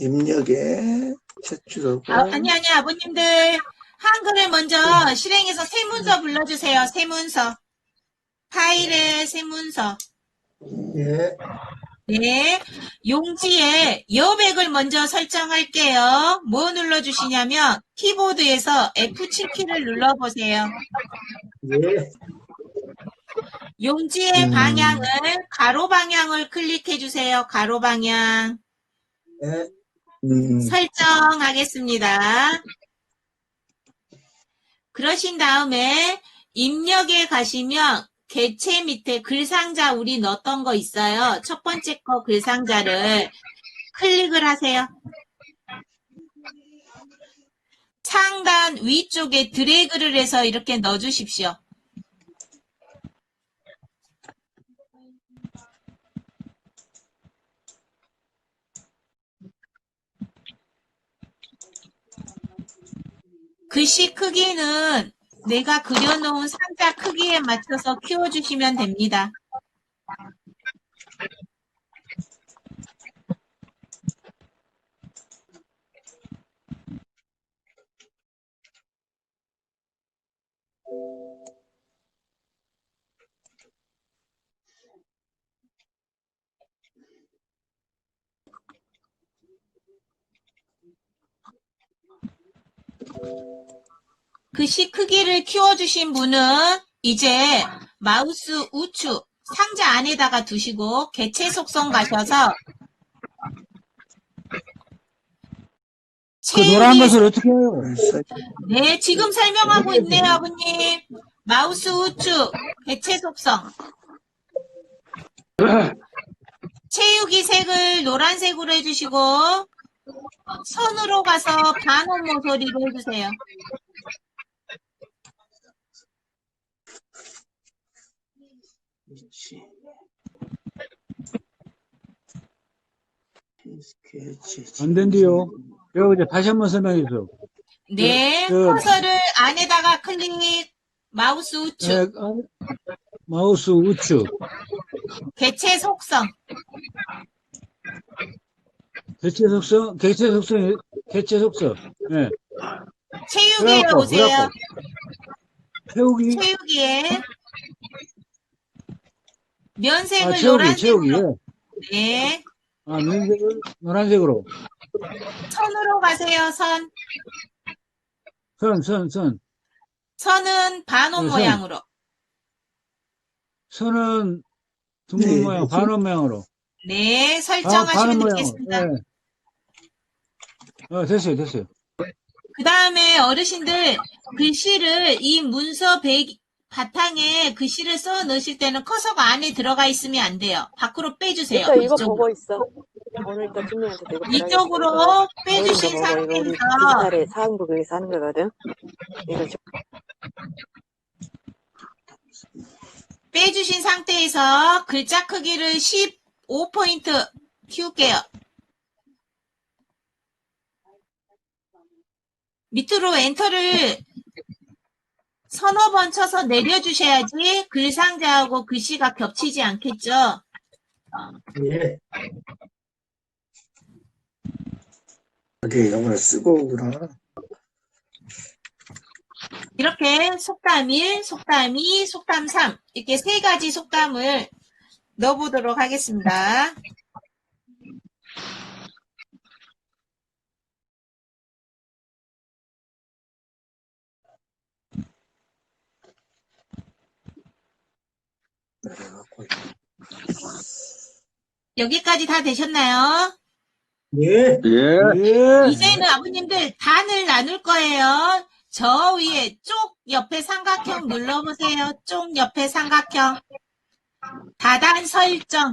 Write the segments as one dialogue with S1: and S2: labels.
S1: 입력에 제출하고
S2: 아, 아니, 아니, 아버님들. 한글을 먼저 실행해서 세문서 불러주세요. 세문서. 파일에 세문서.
S1: 예,
S2: 네. 용지에 여백을 먼저 설정할게요. 뭐 눌러주시냐면, 키보드에서 F7키를 눌러보세요.
S1: 예,
S2: 용지의
S1: 음.
S2: 방향을, 가로 방향을 클릭해 주세요. 가로 방향.
S1: 예. 음,
S2: 설정하겠습니다. 그러신 다음에 입력에 가시면 개체 밑에 글상자 우리 넣었던 거 있어요. 첫 번째 거 글상자를 클릭을 하세요. 상단 위쪽에 드래그를 해서 이렇게 넣어주십시오. 글씨 크기는 내가 그려놓은 상자 크기에 맞춰서 키워주시면 됩니다. 글씨 크기를 키워주신 분은 이제 마우스 우측 상자 안에다가 두시고 개체 속성 가셔서
S3: 그 노란 것을 어떻게 해요?
S2: 네, 지금 설명하고 있네요, 아버님. 마우스 우측 개체 속성. 체육이 색을 노란색으로 해주시고 선으로 가서 반원 모서리로 해주세요.
S1: 위치. 스케치.
S3: 안 된대요. 여기 이제 다시 한번 설명해 주세요.
S2: 네,
S3: 그-
S2: 커서를 안에다가 클릭, 마우스 우측,
S3: 네, 아, 마우스 우측,
S2: 개체 속성.
S3: 개체 속성, 개체 속성, 개체 속성. 네.
S2: 체육이에
S3: 그래갖고,
S2: 오세요.
S3: 그래갖고. 태우기,
S2: 체육이에. 면색을
S3: 아, 채우기,
S2: 노란색으로.
S3: 예.
S2: 네.
S3: 아, 노란색을, 노란색으로.
S2: 선으로 가세요, 선.
S3: 선, 선, 선.
S2: 선은 반원
S3: 어, 선.
S2: 모양으로.
S3: 선은 둥근
S1: 네,
S3: 모양,
S1: 그-
S3: 반원 모양으로.
S2: 네,
S3: 아,
S2: 설정하시면
S3: 모양으로.
S2: 되겠습니다.
S3: 네. 어, 됐어요, 됐어요.
S2: 그 다음에 어르신들 글씨를 이 문서 배, 바탕에 글씨를 써 넣으실 때는 커서가 안에 들어가 있으면 안 돼요. 밖으로 빼주세요.
S4: 일단 이거
S2: 이쪽으로.
S4: 보고 있어. 오늘 일단 준비한테
S2: 이쪽으로 빼주신 상태에서
S4: 사항국에서 하는 거거든. 이거 좀
S2: 빼주신 상태에서 글자 크기를 15포인트 키울게요. 밑으로 엔터를 서너 번 쳐서 내려주셔야지 글 상자하고 글씨가 겹치지 않겠죠?
S1: 예. 어디 영어를 쓰고 오구나.
S2: 이렇게 속담 1, 속담 2, 속담 3 이렇게 세 가지 속담을 넣어보도록 하겠습니다. 여기까지 다 되셨나요?
S1: 예,
S3: 예.
S2: 이제는 아버님들 단을 나눌 거예요. 저 위에 쪽 옆에 삼각형 눌러보세요. 쪽 옆에 삼각형. 다단 설정.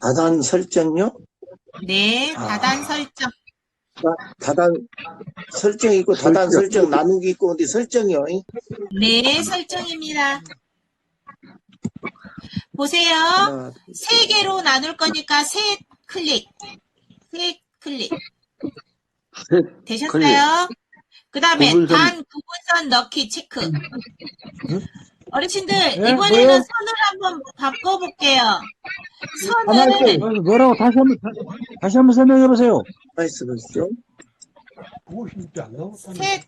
S1: 다단 설정요?
S2: 네,
S1: 아.
S2: 다단 설정.
S1: 다단 설정 있고 다단 설정 나누기 있고 어디 설정이요?
S2: 네, 설정입니다. 보세요.
S1: 하나,
S2: 세 개로 나눌 거니까 세 클릭. 세 클릭. 되셨어요? 그 다음에. 단 구분선 넣기 체크. 어르신들,
S3: 예,
S2: 이번에는
S3: 뭐요?
S2: 선을 한번 바꿔볼게요.
S3: 하나,
S2: 선을,
S3: 뭐, 뭐라고 다시 한 번, 다시 한번 설명해 보세요.
S1: 말씀 보시죠.
S2: 셋.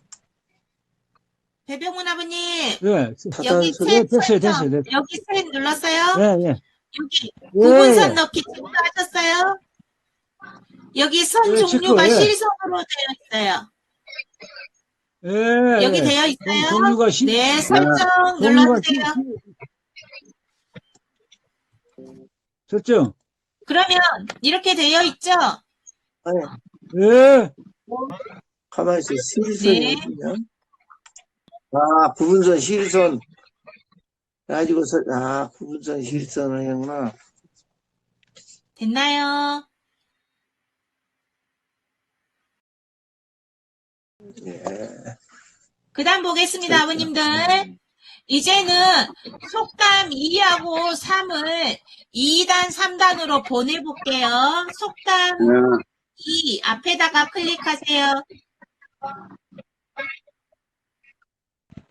S2: 배병훈 아버님,
S3: 예,
S1: 타단
S2: 여기
S1: 설
S3: 네,
S2: 셋
S3: 됐어요,
S2: 설정.
S3: 됐어요, 됐어요.
S2: 여기 셋 눌렀어요?
S3: 예, 예.
S2: 여기
S3: 예,
S2: 구분선
S3: 예.
S2: 넣기 체크하셨어요? 여기 선
S3: 예,
S2: 종류가
S3: 예.
S2: 실선으로 되어 있어요.
S3: 예,
S2: 여기
S3: 예.
S2: 되어 있어요?
S3: 종류가 시,
S2: 네, 설정
S3: 종류가 시,
S2: 눌러주세요.
S3: 설정.
S2: 그러면 이렇게 되어 있죠?
S1: 아니,
S3: 예,
S1: 가만히 있어. 실선이
S2: 네.
S1: 어디냐? 아, 구분선, 실선. 가지고, 서, 아, 구분선, 실선을 했구나.
S2: 됐나요?
S1: 예.
S2: 그 다음 보겠습니다, 아버님들. 이제는 속담 2하고 3을 2단, 3단으로 보내볼게요. 속담 2 앞에다가 클릭하세요.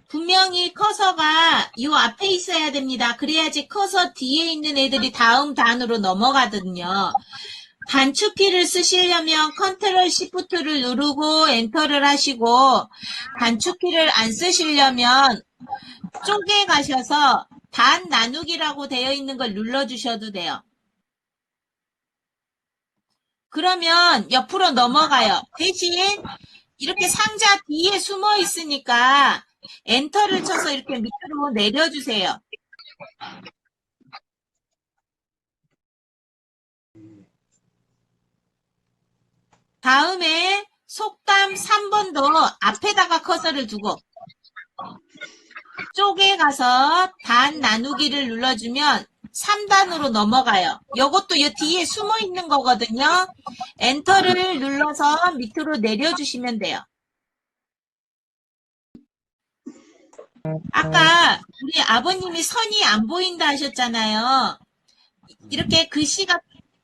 S2: 분명히 커서가 이 앞에 있어야 됩니다. 그래야지 커서 뒤에 있는 애들이 다음 단으로 넘어가거든요. 단축키를 쓰시려면 컨트롤 시프트를 누르고 엔터를 하시고 단축키를 안 쓰시려면 쪼개 가셔서 단 나누기라고 되어 있는 걸 눌러주셔도 돼요. 그러면 옆으로 넘어가요. 대신 이렇게 상자 뒤에 숨어 있으니까 엔터를 쳐서 이렇게 밑으로 내려주세요. 다음에 속담 3번도 앞에다가 커서를 두고 쪽에 가서 단 나누기를 눌러주면 3단으로 넘어가요. 요것도 이 뒤에 숨어 있는 거거든요. 엔터를 눌러서 밑으로 내려주시면 돼요. 아까 우리 아버님이 선이 안 보인다 하셨잖아요. 이렇게 글씨가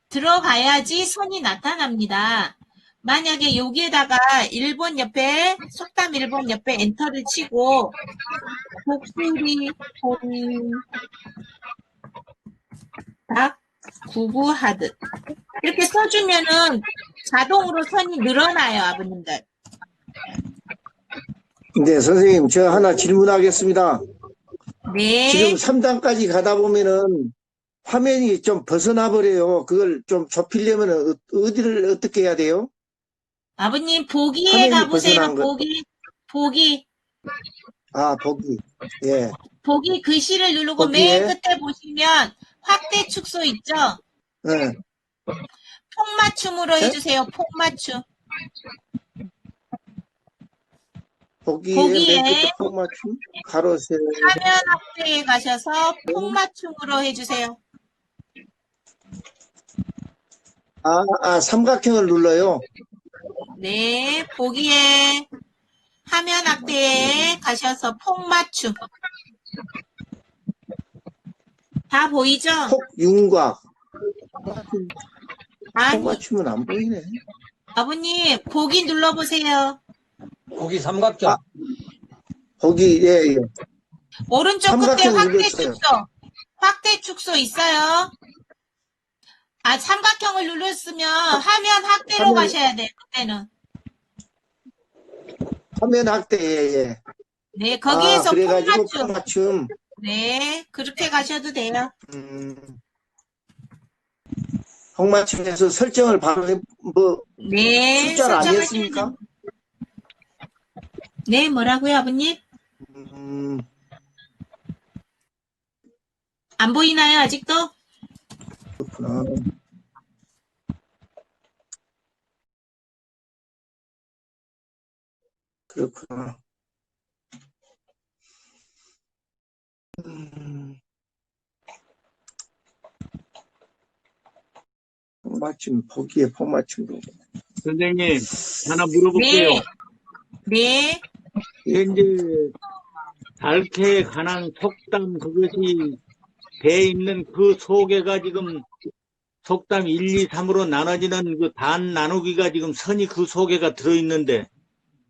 S2: 들어가야지 선이 나타납니다. 만약에 여기에다가 1번 옆에 속담 1번 옆에 엔터를 치고 독수리 닭 구구하듯 이렇게 써주면은 자동으로 선이 늘어나요 아버님들
S1: 네, 선생님, 저 하나 질문하겠습니다.
S2: 네
S1: 지금 3단까지 가다 보면은 화면이 좀 벗어나 버려요. 그걸 좀 좁히려면 어- 어디를 어떻게 해야 돼요?
S2: 아버님 보기에 가보세요. 보기 보기
S1: 아, 보기. 예.
S2: 보기 글씨를 누르고
S1: 거기에?
S2: 맨 끝에 보시면 확대 축소 있죠
S1: 예.
S2: 폭맞춤으로
S1: 네?
S2: 해주세요 폭맞춤
S1: 보기에
S2: 보기에?
S1: 맨 끝에 폭 맞춤 가로 세
S2: 화면 확대에 가셔서 폭맞춤으로 해주세요
S1: 아, 아, 삼각형을 눌러요.
S2: 네, 보기에 화면 확대에 가셔서 폭맞춤. 다 보이죠?
S1: 폭윤곽.
S2: 아니,
S1: 폭 맞춤은 안 보이네.
S2: 아버님, 보기 눌러보세요.
S3: 거기 삼각형.
S1: 아. 보기, 예, 예.
S2: 오른쪽 끝에 확대. 축소. 확대 축소 있어요? 아, 삼각형을 눌렀으면 화면 확대로
S1: 화면-
S2: 가셔야 돼요, 그때는.
S1: 화면 확대, 예, 예.
S2: 네, 거기에서
S1: 아, 그래가지고
S2: 맞춤. 네, 그렇게 가셔도 돼요.
S1: 음. 폭 맞춤에서 설정을 바로 해, 뭐,
S2: 네,
S1: 숫자를 안
S2: 설정하셔야
S1: 했습니까?
S2: 네, 뭐라고요, 아버님?
S1: 음,
S2: 안 보이나요, 아직도?
S1: 그렇구나. 그렇구나. 음. 폭맞춤, 보기에 폭맞춤으로.
S5: 선생님, 하나 물어볼게요.
S2: 네. 네.
S5: 현재 달캐에 관한 속담 그것이 배에 있는 그 소개가 지금 속담 1, 2, 3으로 나눠지는 그 단 나누기가 지금 선이 그 소개가 들어있는데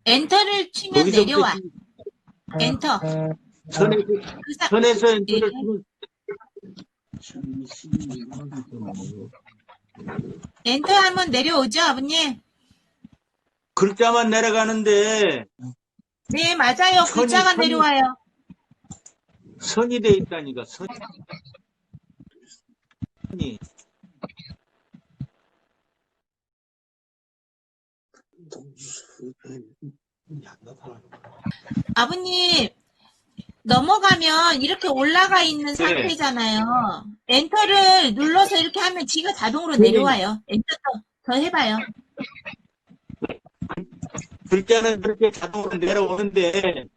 S2: 엔터를 치면 내려와. 엔터.
S5: 선에서,
S2: 그 사-
S5: 선에서
S2: 예.
S5: 엔터를 치면
S2: 엔터 하면 내려오죠, 아버님?
S5: 글자만 내려가는데
S2: 네, 맞아요.
S5: 선이-
S2: 글자가
S5: 선이-
S2: 내려와요.
S5: 선이 돼 있다니까, 선. 선이.
S2: 아버님, 넘어가면 이렇게 올라가 있는
S5: 네.
S2: 상태잖아요. 엔터를 눌러서 이렇게 하면 지가 자동으로
S5: 네.
S2: 내려와요. 엔터 더, 더 해봐요.
S5: 글자는 그렇게 자동으로 내려오는데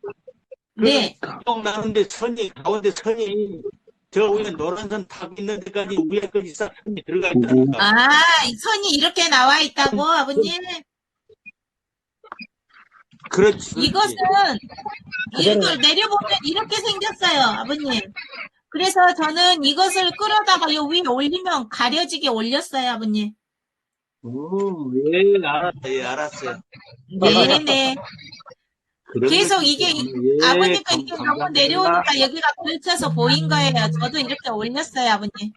S2: 네.
S5: 쭉 나는데 선이 가운데 선이 저 위에 노란 선탁 있는 데까지 위에까지 싹 선이 들어가 있다니까.
S2: 아, 이 선이 이렇게 나와 있다고, 아버님?
S5: 그렇지.
S2: 이것은, 이걸 내려보면 이렇게 생겼어요, 아버님. 그래서 저는 이것을 끌어다가 요 위에 올리면 가려지게 올렸어요, 아버님.
S5: 오, 예, 알았어요. 예, 알았어요.
S2: 네네.
S5: 그런
S2: 계속
S5: 것이
S2: 이게.
S5: 예,
S2: 아버님과
S5: 감-
S2: 이게 너무
S5: 감사합니다.
S2: 내려오니까 여기가 걸쳐서 보인 거예요. 저도 이렇게 올렸어요, 아버님.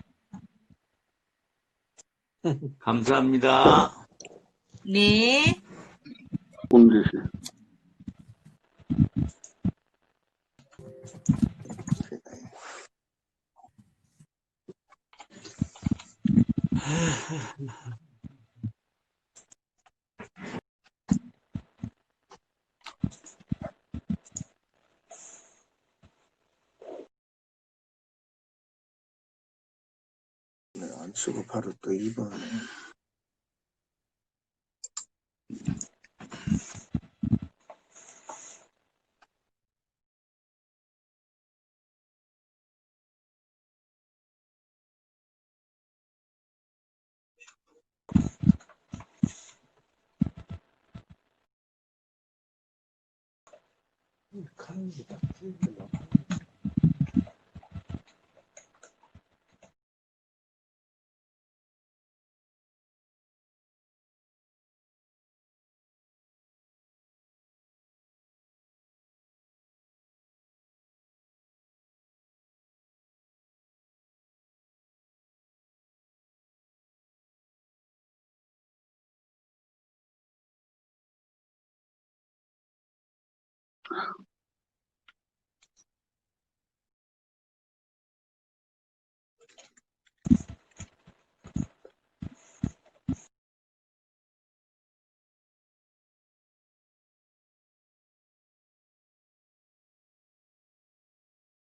S5: 감사합니다.
S2: 네.
S1: 안 쓰고 바로 또 2번. 感じたっていうのは。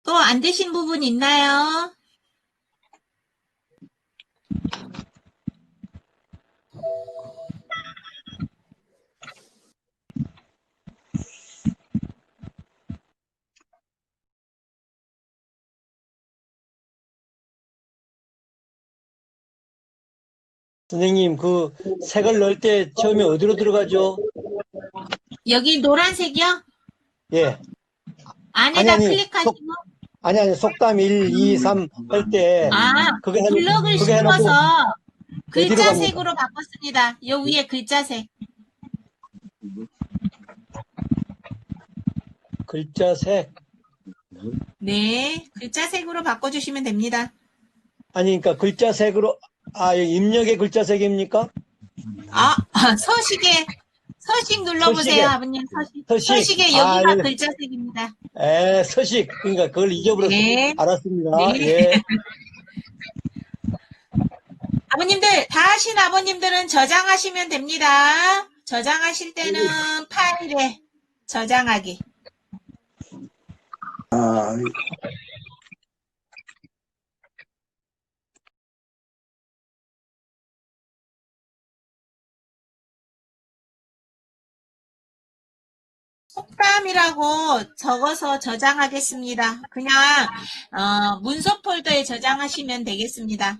S2: 또 안 되신 부분 있나요?
S6: 선생님, 그 색을 넣을 때 처음에 어디로 들어가죠?
S2: 여기 노란색이요?
S6: 예.
S2: 안에다
S6: 아니, 아니,
S2: 클릭하시고,
S6: 아니, 아니, 속담 1, 2, 3 할 때,
S2: 아,
S6: 그게
S2: 블럭을
S6: 그게 어디로
S2: 글자색으로 바꿨습니다. 요 위에 글자색.
S6: 글자 색.
S2: 네, 글자색으로 바꿔주시면 됩니다.
S6: 아니, 그러니까 글자 색으로, 아, 입력의 글자 색입니까?
S2: 아, 서식에, 서식 눌러보세요,
S6: 서식에.
S2: 아버님. 서식.
S6: 서식.
S2: 서식에
S6: 아,
S2: 여기가
S6: 예.
S2: 글자색입니다.
S6: 에, 서식. 그러니까 그걸 잊어버렸어요.
S2: 네.
S6: 알았습니다.
S2: 네.
S6: 예.
S2: 아버님들, 다 하신 아버님들은 저장하시면 됩니다. 저장하실 때는 파일에 저장하기.
S1: 아,
S2: 속담이라고 적어서 저장하겠습니다. 그냥 어, 문서 폴더에 저장하시면 되겠습니다.